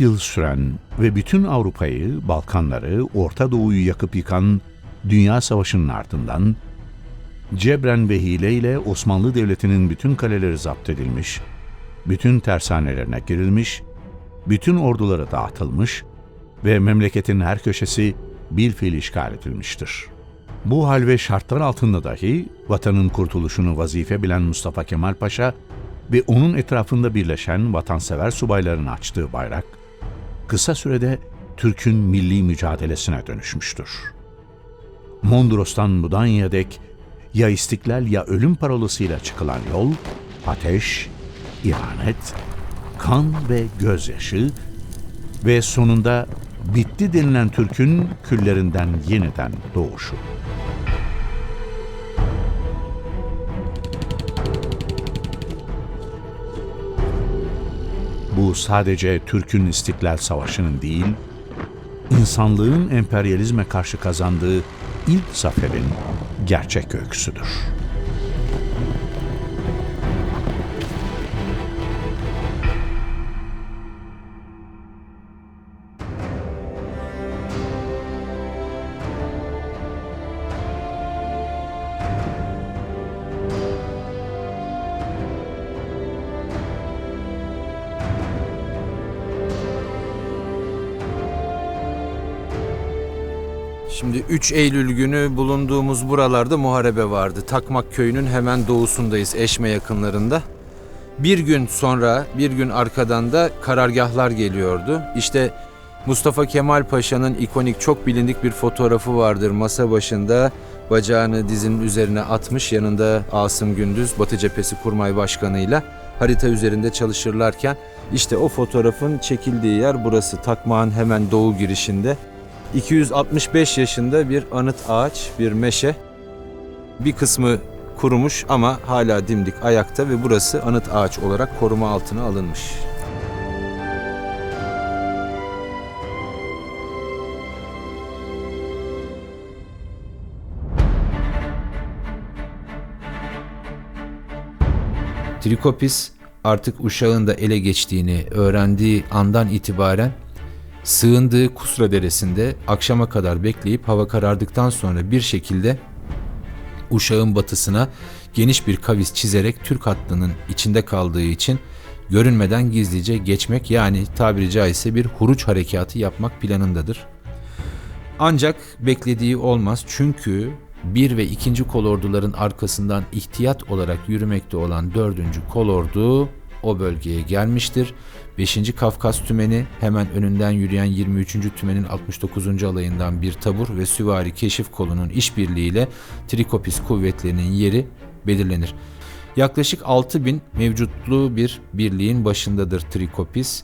Yıl süren ve bütün Avrupa'yı, Balkanları, Orta Doğu'yu yakıp yıkan Dünya Savaşı'nın ardından cebren ve hileyle Osmanlı Devleti'nin bütün kaleleri zapt edilmiş, bütün tersanelerine girilmiş, bütün orduları dağıtılmış ve memleketin her köşesi bir fiil işgal edilmiştir. Bu hal ve şartlar altında dahi vatanın kurtuluşunu vazife bilen Mustafa Kemal Paşa ve onun etrafında birleşen vatansever subayların açtığı bayrak, kısa sürede Türk'ün milli mücadelesine dönüşmüştür. Mondros'tan Mudanya'ya dek ya istiklal ya ölüm parolasıyla çıkılan yol, ateş, ihanet, kan ve gözyaşı ve sonunda bitti denilen Türk'ün küllerinden yeniden doğuşu. Bu sadece Türk'ün İstiklal Savaşı'nın değil, insanlığın emperyalizme karşı kazandığı ilk zaferin gerçek öyküsüdür. 3 Eylül günü bulunduğumuz buralarda muharebe vardı. Takmak köyünün hemen doğusundayız, Eşme yakınlarında. Bir gün sonra, bir gün arkadan da karargahlar geliyordu. İşte Mustafa Kemal Paşa'nın ikonik çok bilindik bir fotoğrafı vardır masa başında. Bacağını dizinin üzerine atmış, yanında Asım Gündüz, Batı Cephesi Kurmay Başkanı'yla harita üzerinde çalışırlarken işte o fotoğrafın çekildiği yer burası. Takmağın hemen doğu girişinde. 265 yaşında bir anıt ağaç, bir meşe. Bir kısmı kurumuş ama hala dimdik ayakta ve burası anıt ağaç olarak koruma altına alınmış. Trikopis artık uşağın da ele geçtiğini öğrendiği andan itibaren sığındığı Kusra Deresi'nde akşama kadar bekleyip hava karardıktan sonra bir şekilde uşağın batısına geniş bir kavis çizerek Türk hattının içinde kaldığı için görünmeden gizlice geçmek yani tabiri caizse bir huruç harekatı yapmak planındadır. Ancak beklediği olmaz çünkü bir ve ikinci kolorduların arkasından ihtiyat olarak yürümekte olan dördüncü kolordu o bölgeye gelmiştir. 5. Kafkas tümeni hemen önünden yürüyen 23. tümenin 69. alayından bir tabur ve süvari keşif kolunun işbirliğiyle Trikopis kuvvetlerinin yeri belirlenir. Yaklaşık 6000 mevcutlu bir birliğin başındadır Trikopis.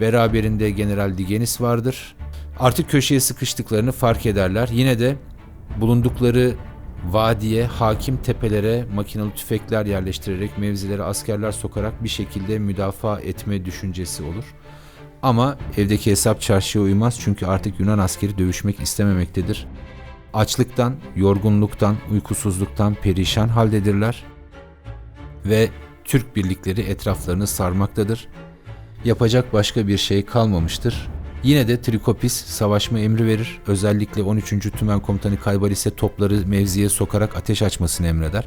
Beraberinde General Digenis vardır. Artık köşeye sıkıştıklarını fark ederler. Yine de bulundukları vadiye, hakim tepelere makinalı tüfekler yerleştirerek mevzilere askerler sokarak bir şekilde müdafaa etme düşüncesi olur. Ama evdeki hesap çarşıya uymaz çünkü artık Yunan askeri dövüşmek istememektedir. Açlıktan, yorgunluktan, uykusuzluktan perişan haldedirler ve Türk birlikleri etraflarını sarmaktadır. Yapacak başka bir şey kalmamıştır. Yine de Trikopis savaşma emri verir. Özellikle 13. Tümen Komutanı Kaybalis'e topları mevziye sokarak ateş açmasını emreder.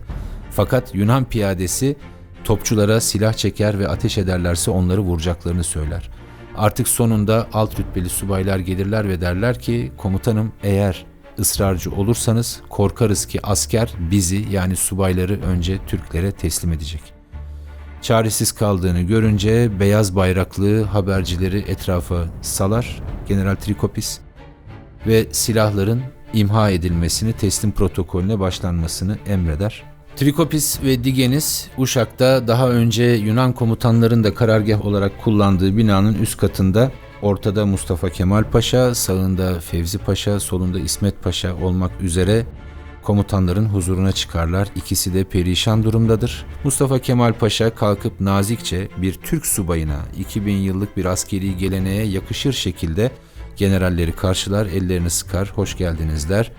Fakat Yunan piyadesi topçulara silah çeker ve ateş ederlerse onları vuracaklarını söyler. Artık sonunda alt rütbeli subaylar gelirler ve derler ki komutanım eğer ısrarcı olursanız korkarız ki asker bizi yani subayları önce Türklere teslim edecek. Çaresiz kaldığını görünce beyaz bayraklı habercileri etrafa salar General Trikopis ve silahların imha edilmesini, teslim protokolüne başlanmasını emreder. Trikopis ve Digenis Uşak'ta daha önce Yunan komutanların da karargah olarak kullandığı binanın üst katında ortada Mustafa Kemal Paşa, sağında Fevzi Paşa, solunda İsmet Paşa olmak üzere komutanların huzuruna çıkarlar. İkisi de perişan durumdadır. Mustafa Kemal Paşa kalkıp nazikçe bir Türk subayına 2000 yıllık bir askeri geleneğe yakışır şekilde generalleri karşılar, ellerini sıkar, hoş geldiniz der.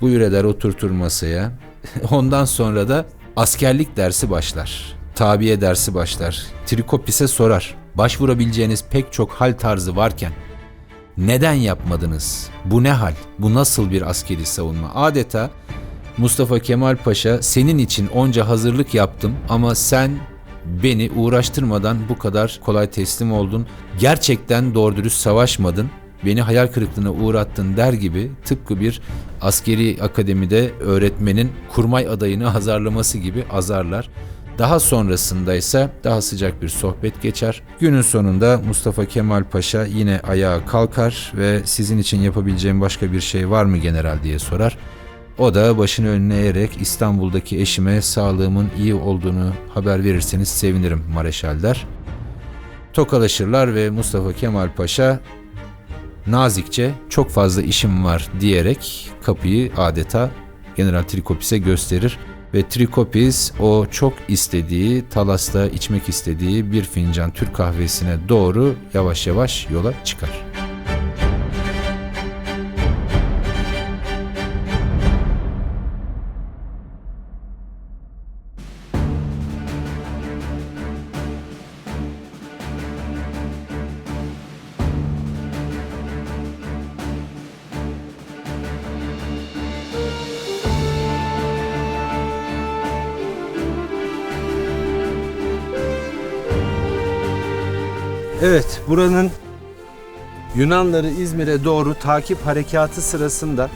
Buyur eder oturtur masaya. Ondan sonra da askerlik dersi başlar. Tabiye dersi başlar. Trikopis'e sorar. başvurabileceğiniz pek çok hal tarzı varken neden yapmadınız? Bu ne hal? Bu nasıl bir askeri savunma? Adeta Mustafa Kemal Paşa senin için onca hazırlık yaptım ama sen beni uğraştırmadan bu kadar kolay teslim oldun. Gerçekten doğru dürüst savaşmadın. Beni hayal kırıklığına uğrattın der gibi tıpkı bir askeri akademide öğretmenin kurmay adayını azarlaması gibi azarlar. Daha sonrasında ise daha sıcak bir sohbet geçer. Günün sonunda Mustafa Kemal Paşa yine ayağa kalkar ve sizin için yapabileceğim başka bir şey var mı general diye sorar. O da başını önüne eğerek İstanbul'daki eşime sağlığımın iyi olduğunu haber verirseniz sevinirim Mareşal der. Tokalaşırlar ve Mustafa Kemal Paşa nazikçe çok fazla işim var diyerek kapıyı adeta General Trikopis'e gösterir ve Trikopis o çok istediği, Talas'ta içmek istediği bir fincan Türk kahvesine doğru yavaş yavaş yola çıkar. Buranın Yunanları İzmir'e doğru takip harekatı sırasında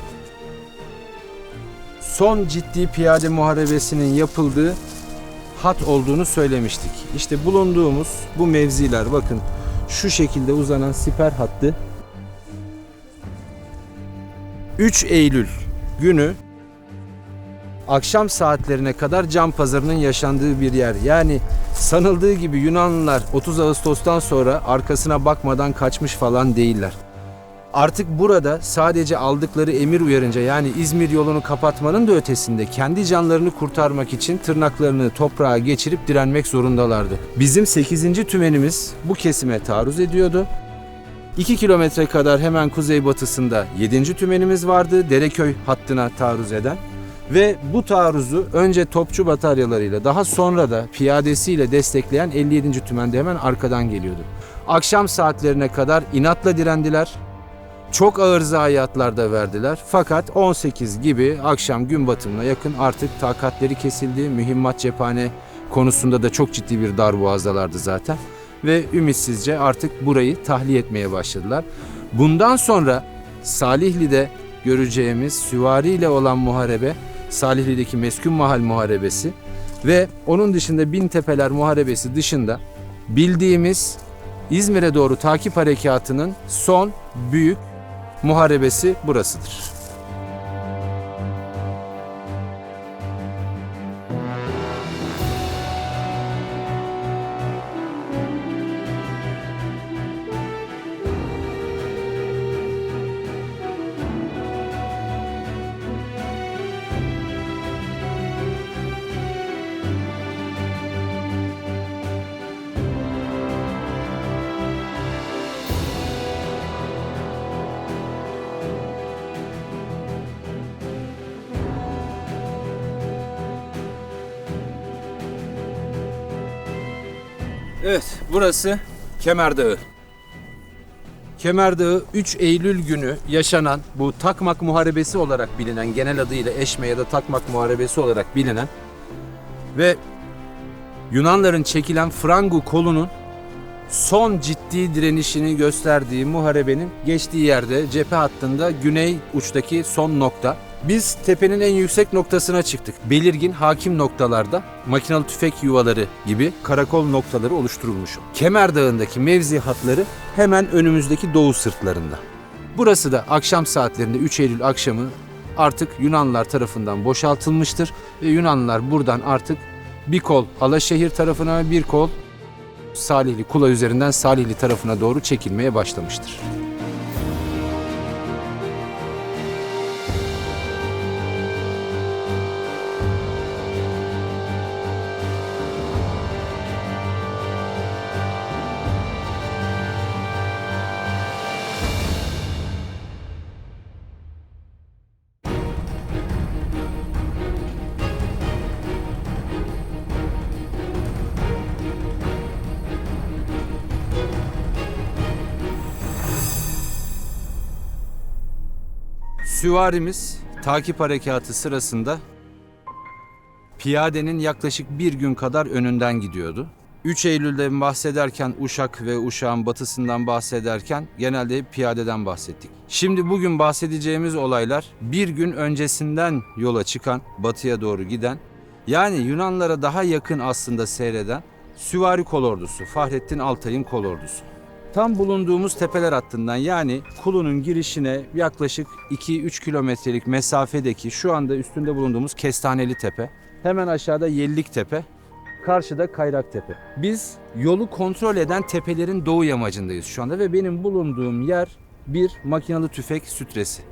son ciddi piyade muharebesinin yapıldığı hat olduğunu söylemiştik. İşte bulunduğumuz bu mevziler bakın şu şekilde uzanan siper hattı 3 Eylül günü akşam saatlerine kadar cam pazarının yaşandığı bir yer. Yani sanıldığı gibi Yunanlılar 30 Ağustos'tan sonra arkasına bakmadan kaçmış falan değiller. Artık burada sadece aldıkları emir uyarınca yani İzmir yolunu kapatmanın da ötesinde kendi canlarını kurtarmak için tırnaklarını toprağa geçirip direnmek zorundalardı. Bizim 8. tümenimiz bu kesime taarruz ediyordu. 2 kilometre kadar hemen kuzeybatısında 7. tümenimiz vardı Dereköy hattına taarruz eden. Ve bu taarruzu önce topçu bataryalarıyla daha sonra da piyadesiyle destekleyen 57. tümende hemen arkadan geliyordu. Akşam saatlerine kadar inatla direndiler. Çok ağır zayiatlar da verdiler. Fakat 18 gibi akşam gün batımına yakın artık takatleri kesildi. Mühimmat cephane konusunda da çok ciddi bir darboğazdalardı zaten. Ve ümitsizce artık burayı tahliye etmeye başladılar. Bundan sonra Salihli'de göreceğimiz süvari ile olan muharebe Salihli'deki Meskun Mahal Muharebesi ve onun dışında Bin Tepeler Muharebesi dışında bildiğimiz İzmir'e doğru takip harekatının son büyük muharebesi burasıdır. Burası Kemer Dağı. Kemer Dağı 3 Eylül günü yaşanan bu Takmak Muharebesi olarak bilinen, genel adıyla Eşme ya da Takmak Muharebesi olarak bilinen ve Yunanların çekilen Frangu kolunun son ciddi direnişini gösterdiği muharebenin geçtiği yerde cephe hattında güney uçtaki son nokta. Biz tepenin en yüksek noktasına çıktık. Belirgin hakim noktalarda makinalı tüfek yuvaları gibi karakol noktaları oluşturulmuş. Kemer Dağı'ndaki mevzi hatları hemen önümüzdeki doğu sırtlarında. Burası da akşam saatlerinde 3 Eylül akşamı artık Yunanlılar tarafından boşaltılmıştır ve Yunanlılar buradan artık bir kol Alaşehir tarafına bir kol Salihli Kula üzerinden Salihli tarafına doğru çekilmeye başlamıştır. Süvarimiz takip harekatı sırasında piyadenin yaklaşık bir gün kadar önünden gidiyordu. 3 Eylül'de bahsederken Uşak ve Uşak'ın batısından bahsederken genelde hep piyadeden bahsettik. Şimdi bugün bahsedeceğimiz olaylar bir gün öncesinden yola çıkan, batıya doğru giden, yani Yunanlara daha yakın aslında seyreden Süvari kolordusu, Fahrettin Altay'ın kolordusu. Tam bulunduğumuz tepeler hattından yani Kulu'nun girişine yaklaşık 2-3 kilometrelik mesafedeki şu anda üstünde bulunduğumuz Kestaneli Tepe. Hemen aşağıda Yellik Tepe. Karşıda Kayrak Tepe. Biz yolu kontrol eden tepelerin doğu yamacındayız şu anda ve benim bulunduğum yer bir makinalı tüfek sütresi.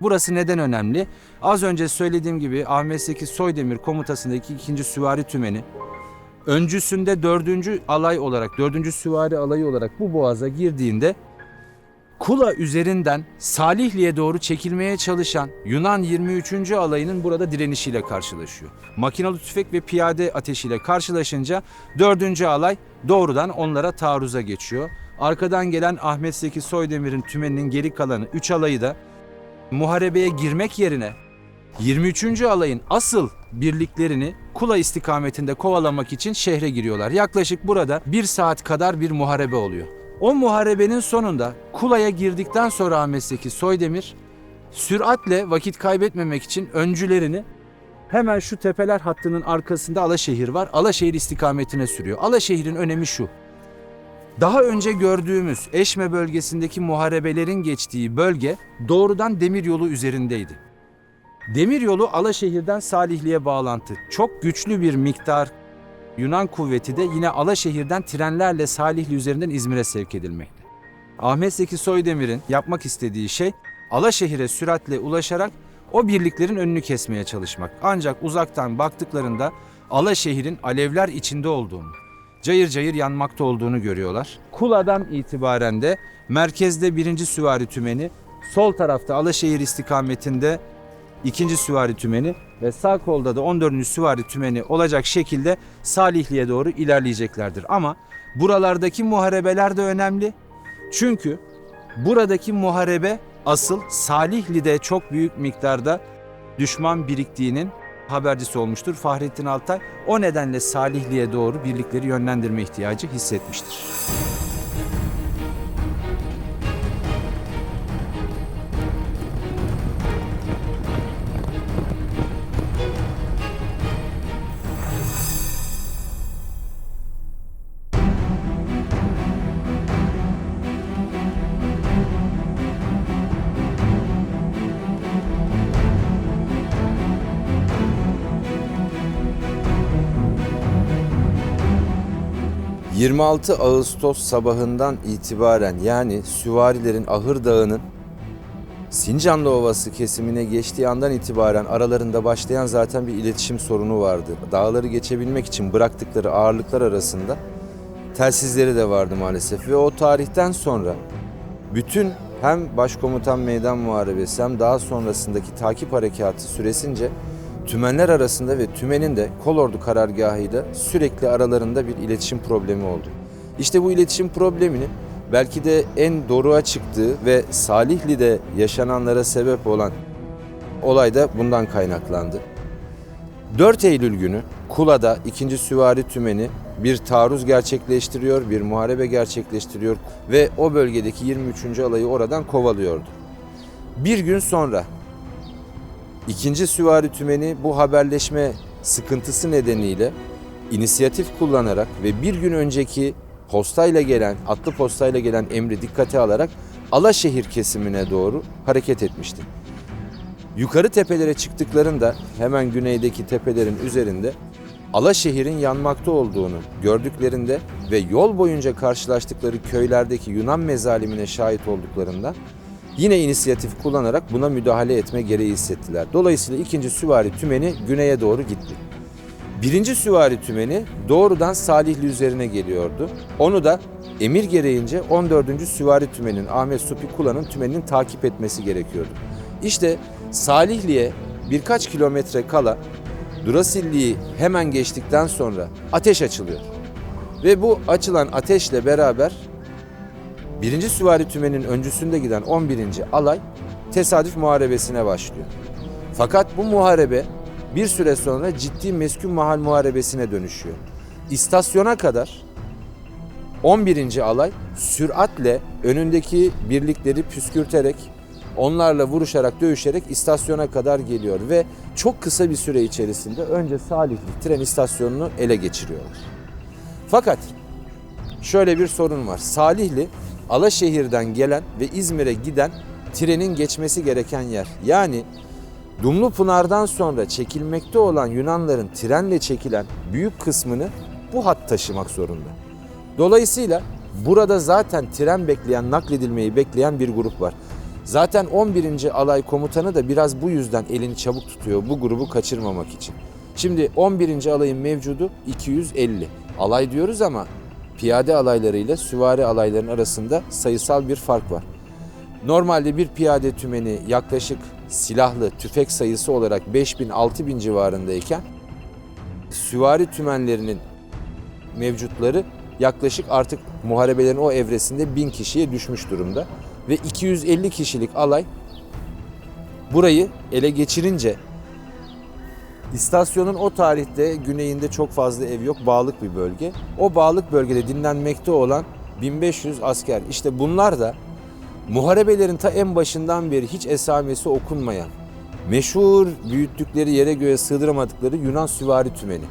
Burası neden önemli? Az önce söylediğim gibi Ahmet Zeki Soydemir komutasındaki 2. Süvari Tümeni öncüsünde 4. alay olarak, 4. süvari alayı olarak bu boğaza girdiğinde Kula üzerinden Salihli'ye doğru çekilmeye çalışan Yunan 23. alayının burada direnişiyle karşılaşıyor. Makinalı tüfek ve piyade ateşiyle karşılaşınca 4. alay doğrudan onlara taarruza geçiyor. Arkadan gelen Ahmet Zeki Soydemir'in tümeninin geri kalanı 3 alayı da muharebeye girmek yerine 23. alayın asıl birliklerini Kula istikametinde kovalamak için şehre giriyorlar. Yaklaşık burada bir saat kadar bir muharebe oluyor. O muharebenin sonunda Kula'ya girdikten sonra Ahmet Zeki Soydemir süratle vakit kaybetmemek için öncülerini hemen şu tepeler hattının arkasında Alaşehir var. Alaşehir istikametine sürüyor. Alaşehir'in önemi şu. Daha önce gördüğümüz Eşme bölgesindeki muharebelerin geçtiği bölge doğrudan demiryolu üzerindeydi. Demiryolu Alaşehir'den Salihli'ye bağlantı. Çok güçlü bir miktar Yunan kuvveti de yine Alaşehir'den trenlerle Salihli üzerinden İzmir'e sevk edilmekte. Ahmet Zeki Soydemir'in yapmak istediği şey Alaşehir'e süratle ulaşarak o birliklerin önünü kesmeye çalışmak. Ancak uzaktan baktıklarında Alaşehir'in alevler içinde olduğunu, cayır cayır yanmakta olduğunu görüyorlar. Kula'dan itibaren de merkezde 1. Süvari Tümeni, sol tarafta Alaşehir istikametinde ikinci süvari tümeni ve sağ kolda da 14. süvari tümeni olacak şekilde Salihli'ye doğru ilerleyeceklerdir. Ama buralardaki muharebeler de önemli. Çünkü buradaki muharebe asıl Salihli'de çok büyük miktarda düşman biriktiğinin habercisi olmuştur Fahrettin Altay. O nedenle Salihli'ye doğru birlikleri yönlendirme ihtiyacı hissetmiştir. – 26 Ağustos sabahından itibaren yani süvarilerin Ahır Dağı'nın Sincanlı Ovası kesimine geçtiği andan itibaren aralarında başlayan zaten bir iletişim sorunu vardı. Dağları geçebilmek için bıraktıkları ağırlıklar arasında telsizleri de vardı maalesef ve o tarihten sonra bütün hem Başkomutan Meydan Muharebesi hem daha sonrasındaki takip harekatı süresince tümenler arasında ve tümenin de kolordu karargahıyla sürekli aralarında bir iletişim problemi oldu. İşte bu iletişim probleminin belki de en doruğa çıktığı ve Salihli'de yaşananlara sebep olan olay da bundan kaynaklandı. 4 Eylül günü Kula'da 2. Süvari Tümeni bir taarruz gerçekleştiriyor, bir muharebe gerçekleştiriyor ve o bölgedeki 23. alayı oradan kovalıyordu. Bir gün sonra İkinci Süvari Tümeni bu haberleşme sıkıntısı nedeniyle inisiyatif kullanarak ve bir gün önceki postayla gelen, atlı postayla gelen emri dikkate alarak Alaşehir kesimine doğru hareket etmişti. Yukarı tepelere çıktıklarında hemen güneydeki tepelerin üzerinde Alaşehir'in yanmakta olduğunu gördüklerinde ve yol boyunca karşılaştıkları köylerdeki Yunan mezalimine şahit olduklarında yine inisiyatif kullanarak buna müdahale etme gereği hissettiler. Dolayısıyla ikinci süvari tümeni güneye doğru gitti. Birinci süvari tümeni doğrudan Salihli üzerine geliyordu. Onu da emir gereğince 14. süvari tümenin Ahmet Supi Kula'nın tümeninin takip etmesi gerekiyordu. İşte Salihli'ye birkaç kilometre kala Durasilli'yi hemen geçtikten sonra ateş açılıyor. Ve bu açılan ateşle beraber Birinci Süvari Tümeni'nin öncüsünde giden 11. alay tesadüf muharebesine başlıyor. Fakat bu muharebe bir süre sonra ciddi meskun mahal muharebesine dönüşüyor. İstasyona kadar 11. alay süratle önündeki birlikleri püskürterek onlarla vuruşarak dövüşerek istasyona kadar geliyor ve çok kısa bir süre içerisinde önce Salihli tren istasyonunu ele geçiriyorlar. Fakat şöyle bir sorun var. Salihli Alaşehir'den gelen ve İzmir'e giden trenin geçmesi gereken yer. Yani Dumlupınar'dan sonra çekilmekte olan Yunanların trenle çekilen büyük kısmını bu hat taşımak zorunda. Dolayısıyla burada zaten tren bekleyen, nakledilmeyi bekleyen bir grup var. Zaten 11. alay komutanı da biraz bu yüzden elini çabuk tutuyor bu grubu kaçırmamak için. Şimdi 11. alayın mevcudu 250. Alay diyoruz ama piyade alaylarıyla süvari alayların arasında sayısal bir fark var. Normalde bir piyade tümeni yaklaşık silahlı tüfek sayısı olarak 5000-6000 civarındayken süvari tümenlerinin mevcutları yaklaşık artık muharebelerin o evresinde 1000 kişiye düşmüş durumda. Ve 250 kişilik alay burayı ele geçirince istasyonun o tarihte güneyinde çok fazla ev yok, bağlık bir bölge. O bağlık bölgede dinlenmekte olan 1500 asker. İşte bunlar da muharebelerin ta en başından beri hiç esamesi okunmayan, meşhur büyüttükleri yere göğe sığdıramadıkları Yunan süvari tümeni.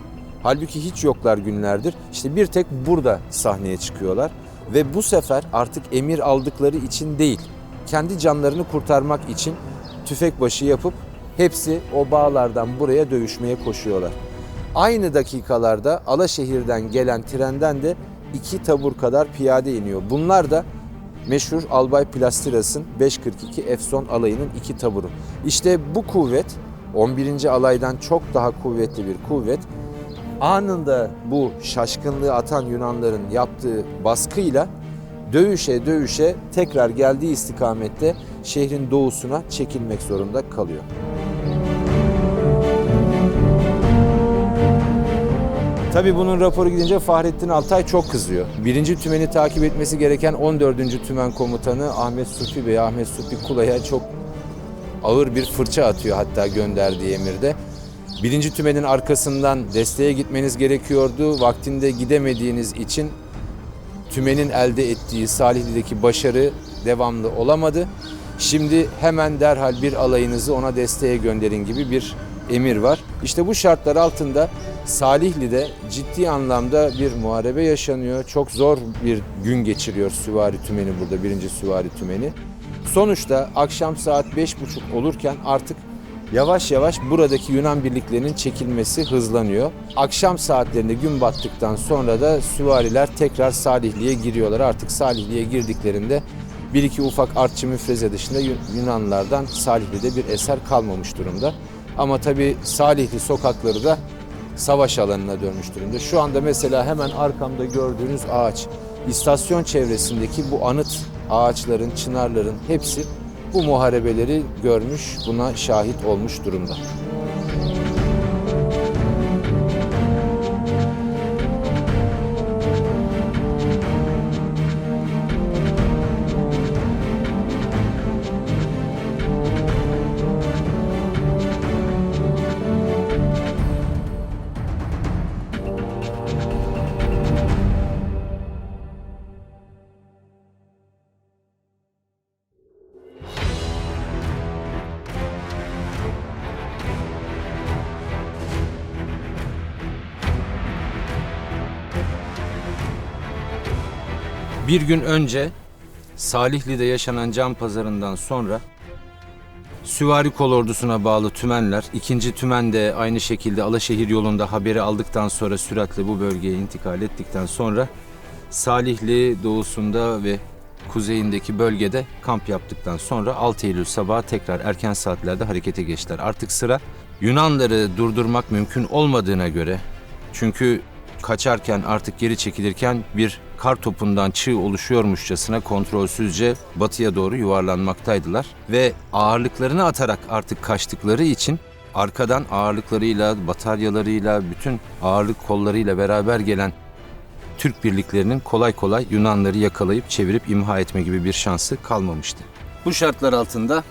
Halbuki hiç yoklar günlerdir. İşte bir tek burada sahneye çıkıyorlar ve bu sefer artık emir aldıkları için değil, kendi canlarını kurtarmak için tüfek başı yapıp hepsi o bağlardan buraya dövüşmeye koşuyorlar. Aynı dakikalarda Alaşehir'den gelen trenden de iki tabur kadar piyade iniyor. Bunlar da meşhur Albay Plastiras'ın 542 Efson alayının iki taburu. İşte bu kuvvet 11. alaydan çok daha kuvvetli bir kuvvet. Anında bu şaşkınlığı atan Yunanların yaptığı baskıyla dövüşe dövüşe tekrar geldiği istikamette şehrin doğusuna çekilmek zorunda kalıyor. Tabii bunun raporu gidince Fahrettin Altay çok kızıyor. Birinci tümeni takip etmesi gereken 14. tümen komutanı Ahmet Supi Bey, Ahmet Supi Kulay'a çok ağır bir fırça atıyor hatta gönderdiği emirde. Birinci tümenin arkasından desteğe gitmeniz gerekiyordu. Vaktinde gidemediğiniz için tümenin elde ettiği Salihli'deki başarı devamlı olamadı. Şimdi hemen derhal bir alayınızı ona desteğe gönderin gibi bir emir var. İşte bu şartlar altında Salihli'de ciddi anlamda bir muharebe yaşanıyor. Çok zor bir gün geçiriyor süvari tümeni burada, birinci süvari tümeni. Sonuçta akşam saat beş buçuk olurken artık yavaş yavaş buradaki Yunan birliklerinin çekilmesi hızlanıyor. Akşam saatlerinde gün battıktan sonra da süvariler tekrar Salihli'ye giriyorlar. Artık Salihli'ye girdiklerinde bir iki ufak artçı müfreze dışında Yun- Yunanlılardan Salihli'de bir eser kalmamış durumda. Ama tabii Salihli sokakları da savaş alanına dönmüş durumda. Şu anda mesela hemen arkamda gördüğünüz ağaç, istasyon çevresindeki bu anıt ağaçların, çınarların hepsi bu muharebeleri görmüş, buna şahit olmuş durumda. Bir gün önce Salihli'de yaşanan can pazarından sonra Süvari Kol Ordusu'na bağlı tümenler, ikinci tümen de aynı şekilde Alaşehir yolunda haberi aldıktan sonra süratle bu bölgeye intikal ettikten sonra Salihli doğusunda ve kuzeyindeki bölgede kamp yaptıktan sonra 6 Eylül sabahı tekrar erken saatlerde harekete geçtiler. Artık sıra Yunanları durdurmak mümkün olmadığına göre çünkü kaçarken artık geri çekilirken bir kar topundan çığ oluşuyormuşçasına kontrolsüzce batıya doğru yuvarlanmaktaydılar ve ağırlıklarını atarak artık kaçtıkları için arkadan ağırlıklarıyla, bataryalarıyla, bütün ağırlık kollarıyla beraber gelen Türk birliklerinin kolay kolay Yunanları yakalayıp çevirip imha etme gibi bir şansı kalmamıştı. Bu şartlar altında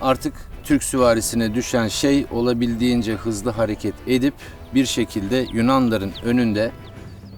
Artık Türk süvarisine düşen şey olabildiğince hızlı hareket edip bir şekilde Yunanların önünde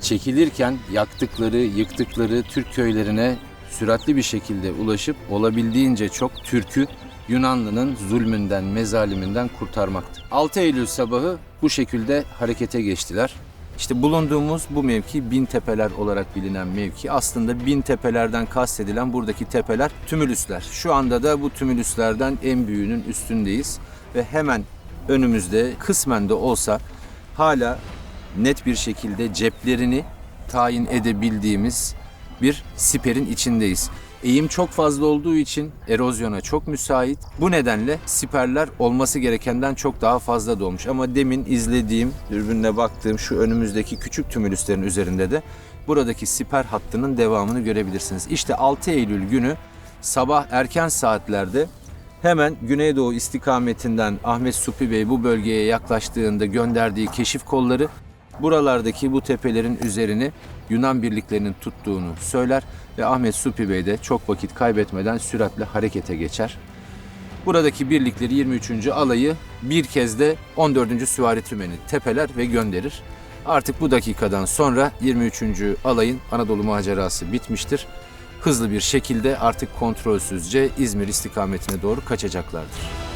çekilirken yaktıkları, yıktıkları Türk köylerine süratli bir şekilde ulaşıp olabildiğince çok Türk'ü Yunanlı'nın zulmünden, mezaliminden kurtarmaktı. 6 Eylül sabahı bu şekilde harekete geçtiler. İşte bulunduğumuz bu mevki Bin Tepeler olarak bilinen mevki. Aslında Bin Tepelerden kastedilen buradaki tepeler tümülüsler. Şu anda da bu tümülüslerden en büyüğünün üstündeyiz. Ve hemen önümüzde kısmen de olsa hala net bir şekilde ceplerini tayin edebildiğimiz bir siperin içindeyiz. Eğim çok fazla olduğu için erozyona çok müsait. Bu nedenle siperler olması gerekenden çok daha fazla dolmuş. Ama demin izlediğim, dürbünle baktığım şu önümüzdeki küçük tümülüslerin üzerinde de buradaki siper hattının devamını görebilirsiniz. İşte 6 Eylül günü sabah erken saatlerde Hemen Güneydoğu istikametinden Ahmet Supi Bey bu bölgeye yaklaştığında gönderdiği keşif kolları buralardaki bu tepelerin üzerini Yunan birliklerinin tuttuğunu söyler ve Ahmet Supi Bey de çok vakit kaybetmeden süratle harekete geçer. Buradaki birlikleri 23. alayı bir kez de 14. Süvari Tümeni tepeler ve gönderir. Artık bu dakikadan sonra 23. alayın Anadolu macerası bitmiştir. Hızlı bir şekilde artık kontrolsüzce İzmir istikametine doğru kaçacaklardır.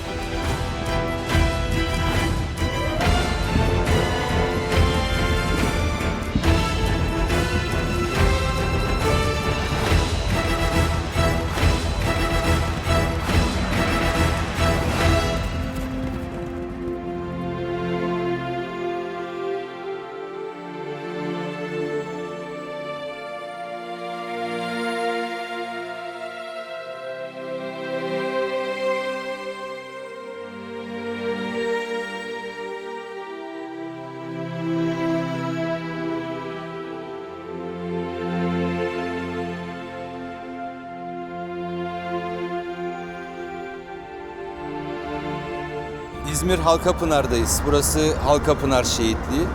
İzmir Halkapınar'dayız. Burası Halkapınar Şehitliği.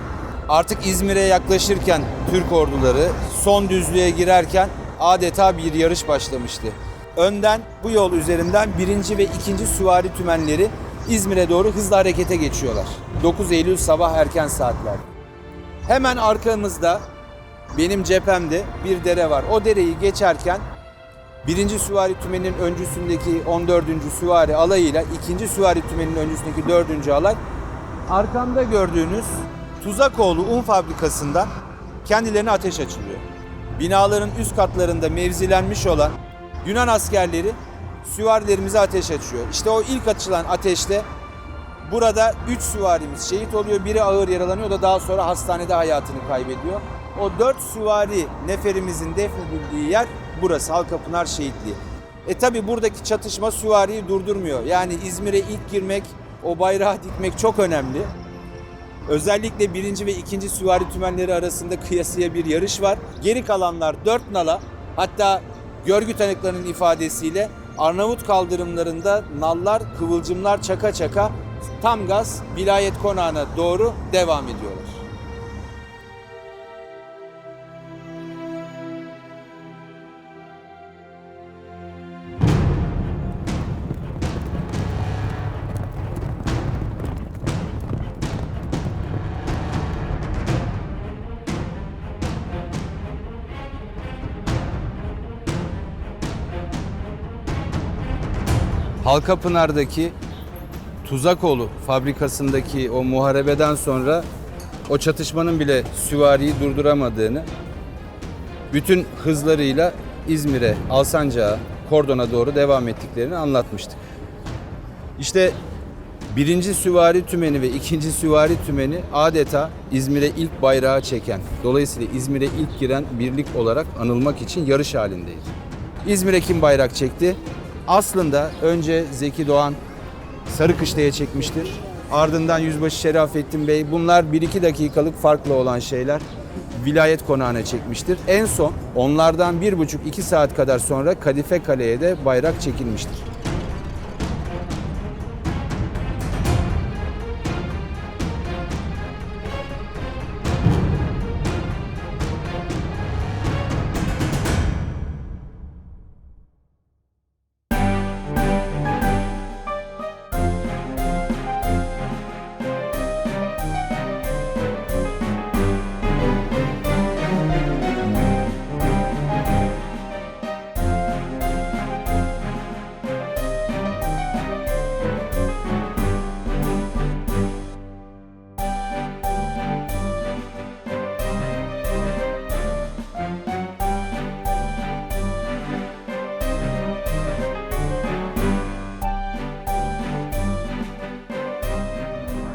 Artık İzmir'e yaklaşırken Türk orduları son düzlüğe girerken adeta bir yarış başlamıştı. Önden bu yol üzerinden birinci ve ikinci süvari tümenleri İzmir'e doğru hızlı harekete geçiyorlar. 9 Eylül sabah erken saatler. Hemen arkamızda benim cephemde bir dere var. O dereyi geçerken Birinci süvari tümeninin öncüsündeki 14. süvari alayıyla ikinci süvari tümeninin öncüsündeki 4. alay arkamda gördüğünüz Tuzakoğlu un fabrikasından kendilerine ateş açılıyor. Binaların üst katlarında mevzilenmiş olan Yunan askerleri süvarilerimize ateş açıyor. İşte o ilk açılan ateşte burada 3 süvarimiz şehit oluyor. Biri ağır yaralanıyor da daha sonra hastanede hayatını kaybediyor. O 4 süvari neferimizin defnedildiği yer burası Halkapınar Şehitliği. E tabi buradaki çatışma süvariyi durdurmuyor. Yani İzmir'e ilk girmek, o bayrağı dikmek çok önemli. Özellikle birinci ve ikinci süvari tümenleri arasında kıyasıya bir yarış var. Geri kalanlar dört nala hatta görgü tanıklarının ifadesiyle Arnavut kaldırımlarında nallar, kıvılcımlar çaka çaka tam gaz vilayet konağına doğru devam ediyorlar. Halkapınar'daki Tuzakoğlu fabrikasındaki o muharebeden sonra o çatışmanın bile süvariyi durduramadığını bütün hızlarıyla İzmir'e, Alsancak'a, Kordon'a doğru devam ettiklerini anlatmıştık. İşte birinci süvari tümeni ve ikinci süvari tümeni adeta İzmir'e ilk bayrağı çeken, dolayısıyla İzmir'e ilk giren birlik olarak anılmak için yarış halindeydi. İzmir'e kim bayrak çekti? Aslında önce Zeki Doğan Sarıkışla'ya çekmiştir. Ardından Yüzbaşı Şerafettin Bey bunlar 1-2 dakikalık farklı olan şeyler vilayet konağına çekmiştir. En son onlardan 1,5-2 saat kadar sonra Kadife Kale'ye de bayrak çekilmiştir.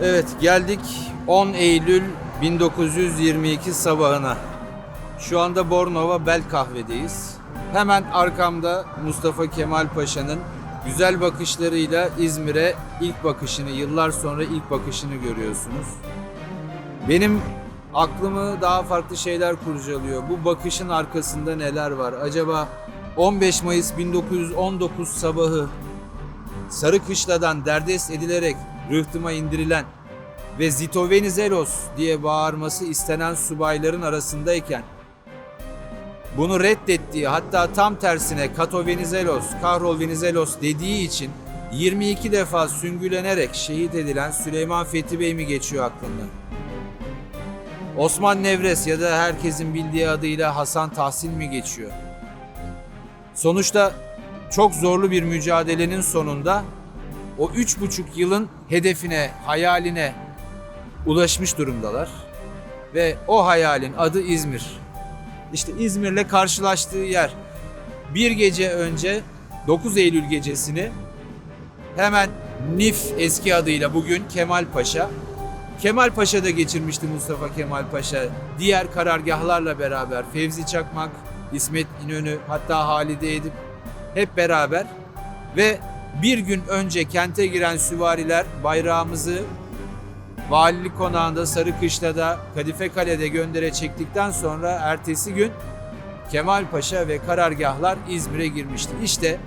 Evet geldik 10 Eylül 1922 sabahına. Şu anda Bornova Bel Kahve'deyiz. Hemen arkamda Mustafa Kemal Paşa'nın güzel bakışlarıyla İzmir'e ilk bakışını, yıllar sonra ilk bakışını görüyorsunuz. Benim aklımı daha farklı şeyler kurcalıyor. Bu bakışın arkasında neler var? Acaba 15 Mayıs 1919 sabahı Sarıkışla'dan derdest edilerek rıhtıma indirilen ve Zito Venizelos diye bağırması istenen subayların arasındayken bunu reddettiği hatta tam tersine Kato Venizelos, Kahrol Venizelos dediği için 22 defa süngülenerek şehit edilen Süleyman Fethi Bey mi geçiyor aklından? Osman Nevres ya da herkesin bildiği adıyla Hasan Tahsin mi geçiyor? Sonuçta çok zorlu bir mücadelenin sonunda o üç buçuk yılın hedefine, hayaline ulaşmış durumdalar. Ve o hayalin adı İzmir. İşte İzmir'le karşılaştığı yer. Bir gece önce 9 Eylül gecesini hemen NIF eski adıyla bugün Kemal Paşa. Kemal Paşa'da geçirmişti Mustafa Kemal Paşa. Diğer karargahlarla beraber Fevzi Çakmak, İsmet İnönü hatta Halide Edip hep beraber ve bir gün önce kente giren süvariler bayrağımızı Valilik Konağı'nda Sarıkışla'da Kadife Kale'de göndere çektikten sonra ertesi gün Kemal Paşa ve karargahlar İzmir'e girmişti. İşte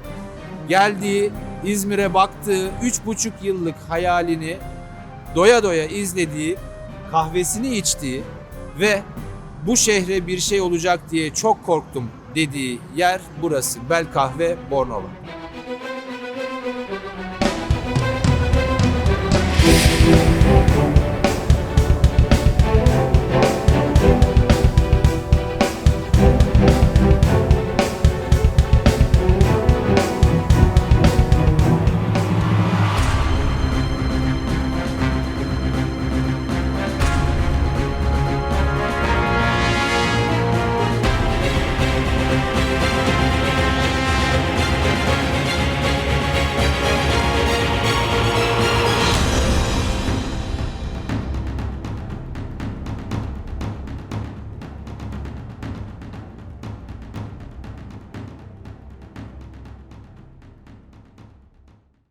geldiği İzmir'e baktığı üç buçuk yıllık hayalini doya doya izlediği, kahvesini içtiği ve bu şehre bir şey olacak diye çok korktum dediği yer burası. Bel Kahve Bornova.